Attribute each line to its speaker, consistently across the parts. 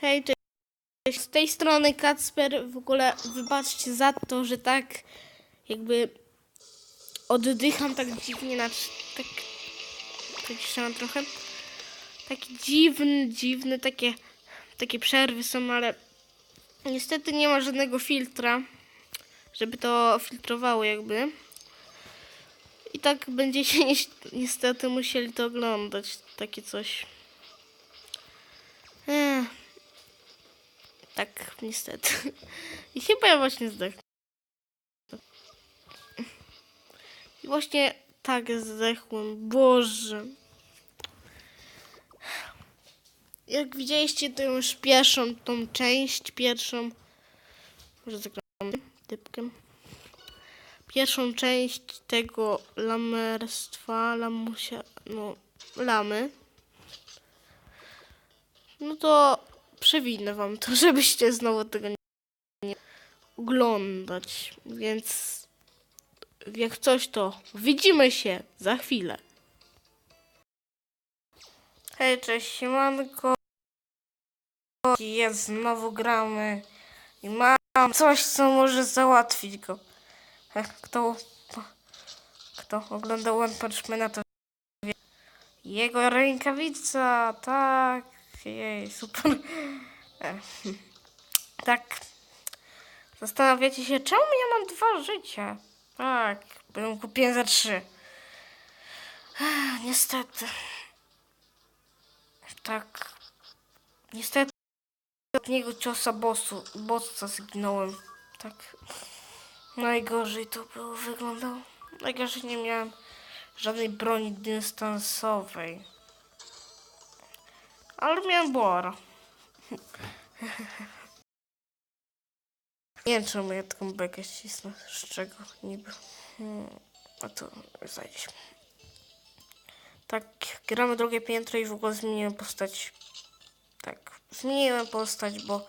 Speaker 1: Hej, cześć. Z tej strony Kacper. W ogóle wybaczcie za to, że tak jakby oddycham tak dziwnie, na, tak wyciszałam trochę. Taki dziwny, dziwny, takie, takie przerwy są, ale niestety nie ma żadnego filtra, żeby to filtrowało jakby. I tak będziecie ni- niestety musieli to oglądać, takie coś. Ech. Tak, niestety. I chyba ja właśnie zdechnę. I właśnie tak zdechłem. Boże. Jak widzieliście to już pierwszą, tą część, pierwszą, może zagramy typkiem. Pierwszą część tego lamerstwa, lamusia, no, lamy. No to przewinę wam to, żebyście znowu tego nie, oglądać. Więc jak coś, to widzimy się za chwilę. Hej, cześć, siemanko. Jest, znowu gramy. I mam coś, co może załatwić go. Kto, kto oglądał One Punch Mana, to wie. Jego rękawica, tak. Jej, super. Tak. Zastanawiacie się, czemu ja mam dwa życia? Tak, ją kupiłem za trzy. Niestety. Tak. Niestety od niego ciosa bossu, bossa zginąłem. Tak. Najgorzej to było wyglądało. Najgorzej nie miałem żadnej broni dystansowej. Miałem Bora. Nie wiem czemu ja taką bekę ścisnę. Z czego niby. Hmm, a to zajdzie się. Tak, gramy drugie piętro i w ogóle zmieniłem postać. Tak, zmieniłem postać, bo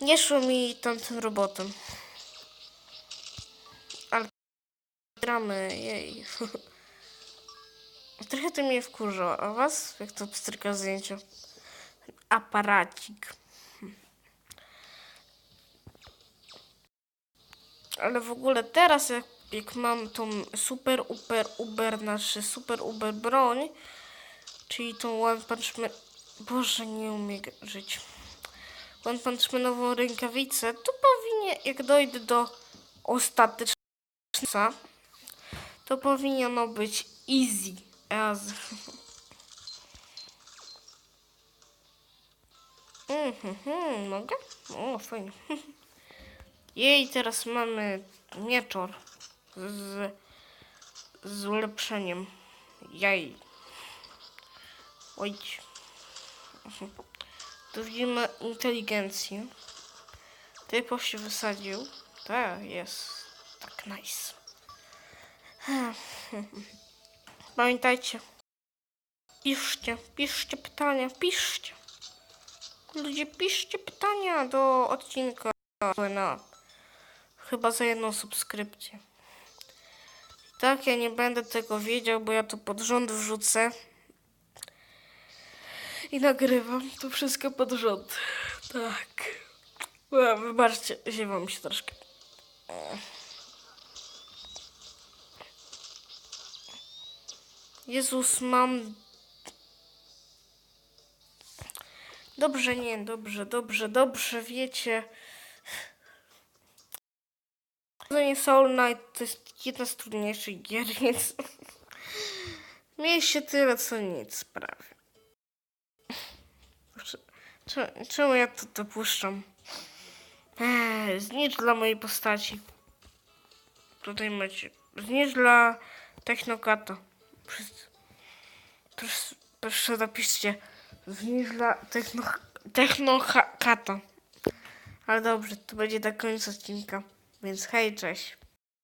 Speaker 1: nie szło mi tamtym robotem. Ale gramy, jej. Trochę to mnie wkurza. A was? Jak to pstryka zdjęcia? Aparacik. Ale w ogóle teraz, jak, jak mam tą super, uber, uber, znaczy super, uber broń, czyli tą One Punch Man... Boże, nie umiem żyć. One Punch Manową rękawicę, to powinien, jak dojdę do ostatecznego, to powinno być easy as. Mhm, mogę? O, fajnie. Jej, teraz mamy mieczor z, z ulepszeniem. Jaj. Oj. Tu widzimy inteligencję. Typo się wysadził. Tak, jest. Tak, nice. Pamiętajcie. Piszcie, piszcie pytania, piszcie. Ludzie, piszcie pytania do odcinka na chyba za jedną subskrypcję. Tak, ja nie będę tego wiedział, bo ja to pod rząd wrzucę. I nagrywam to wszystko pod rząd. Tak. Wybaczcie, ziewam się troszkę. Jezus, mam Dobrze, nie, dobrze, dobrze, dobrze, wiecie. Chodzenie Soul Knight to jest jedna z trudniejszych gier, więc mieliście tyle, co nic prawie. Cze- cze- Czemu ja to dopuszczam? Eee, znicz dla mojej postaci. Tutaj macie. Znicz dla Technokata. Proszę, proszę, napiszcie. Znicz dla techno, Technokata. Ale dobrze, to będzie na koniec odcinka. Więc hej, cześć.